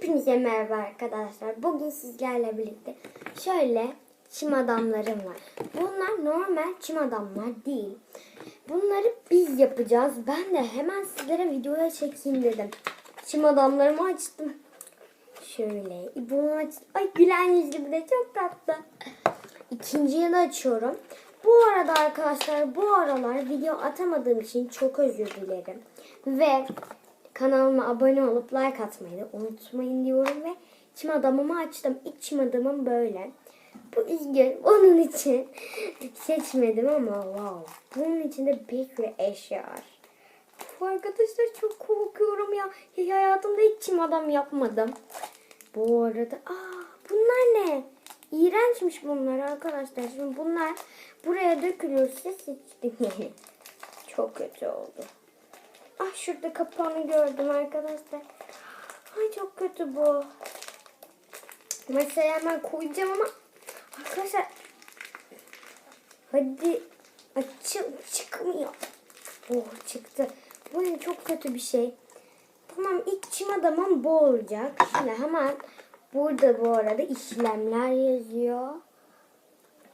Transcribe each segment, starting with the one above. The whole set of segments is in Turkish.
Hepinize merhaba arkadaşlar. Bugün sizlerle birlikte şöyle çim adamlarım var. Bunlar normal çim adamlar değil. Bunları biz yapacağız. Ben de hemen sizlere videoya çekeyim dedim. Çim adamlarımı açtım. Şöyle bunu aç. Ay gülen yüzlü bir de çok tatlı. İkinciyi de açıyorum. Bu arada arkadaşlar bu aralar video atamadığım için çok özür dilerim. Ve kanalıma abone olup like atmayı da unutmayın diyorum ve çim adamımı açtım. İlk çim adamım böyle. Bu üzgün. Onun için seçmedim ama wow. Bunun içinde bir sürü eşya var. Arkadaşlar çok korkuyorum ya. Hiç hayatımda hiç çim adam yapmadım. Bu arada aa bunlar ne? İğrençmiş bunlar arkadaşlar. Şimdi bunlar buraya dökülürse yani. Çok kötü oldu. Ah şurada kapağını gördüm arkadaşlar. Ay çok kötü bu. Masaya hemen koyacağım ama arkadaşlar hadi açıl çıkmıyor. Oh çıktı. Bu ne çok kötü bir şey. Tamam ilk çim adamım bu olacak. Şimdi hemen burada bu arada işlemler yazıyor.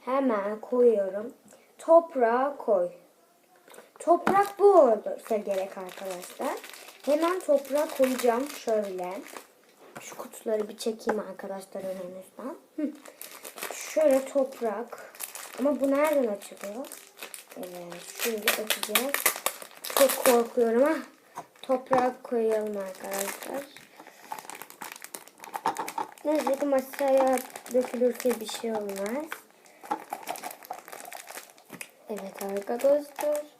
Hemen koyuyorum. Toprağa koy. Toprak bu olursa gerek arkadaşlar. Hemen toprağa koyacağım şöyle. Şu kutuları bir çekeyim arkadaşlar önünüzden. Hı. Şöyle toprak. Ama bu nereden açılıyor? Evet şöyle açacağız. Çok korkuyorum ha. Toprak koyalım arkadaşlar. Neyse ki masaya dökülürse bir şey olmaz. Evet arkadaşlar.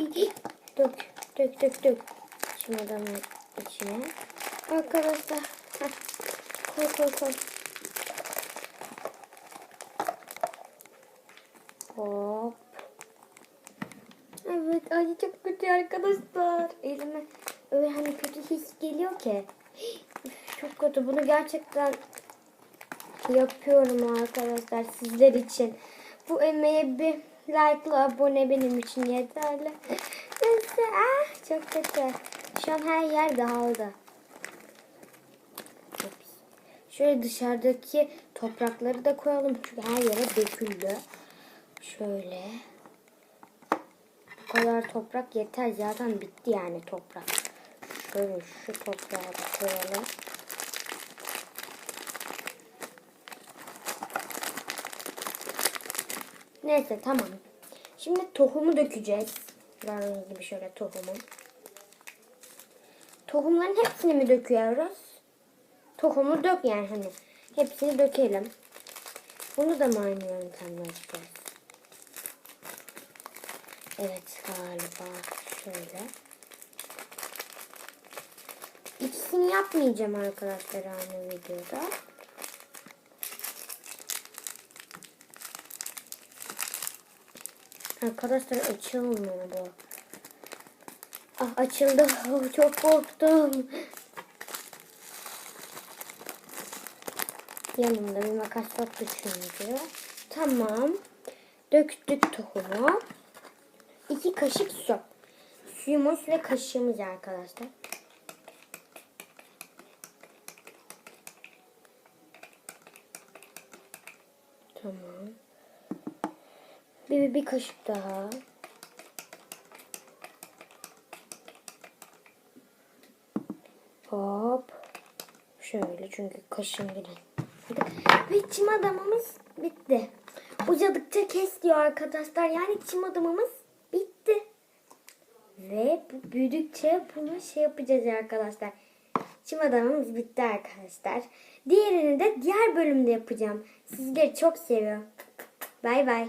İyi. Dök, dök, dök, dök. Şimdi adamın içine. Arkadaşlar. Heh. Koy, koy, koy. Hop. Evet, ay çok kötü arkadaşlar. Elime öyle hani kötü his geliyor ki. Çok kötü. Bunu gerçekten yapıyorum arkadaşlar sizler için. Bu emeğe bir like'la abone benim için yeterli. Neyse ah çok kötü. Şu an her yer dağıldı. Şöyle dışarıdaki toprakları da koyalım çünkü her yere döküldü. Şöyle. Bu kadar toprak yeter zaten bitti yani toprak. Şöyle şu toprağı da koyalım. Neyse tamam. Şimdi tohumu dökeceğiz. Gördüğünüz gibi şöyle tohumu. Tohumların hepsini mi döküyoruz? Tohumu dök yani hani. Hepsini dökelim. Bunu da mı aynı yöntemle yapacağız? Evet galiba şöyle. İkisini yapmayacağım arkadaşlar aynı videoda. Arkadaşlar açılmıyor bu. Ah açıldı. Oh, çok korktum. Yanımda bir makas yoktu çünkü. Tamam. Döktük tohumu. İki kaşık su. Suyumuz ve kaşığımız arkadaşlar. Tamam. Bir, bir kaşık daha. Hop. Şöyle çünkü kaşığım yine. Ve çim adamımız bitti. Uzadıkça kes diyor arkadaşlar. Yani çim adamımız bitti. Ve büyüdükçe bunu şey yapacağız arkadaşlar. Çim adamımız bitti arkadaşlar. Diğerini de diğer bölümde yapacağım. Sizleri çok seviyorum. Bay bay.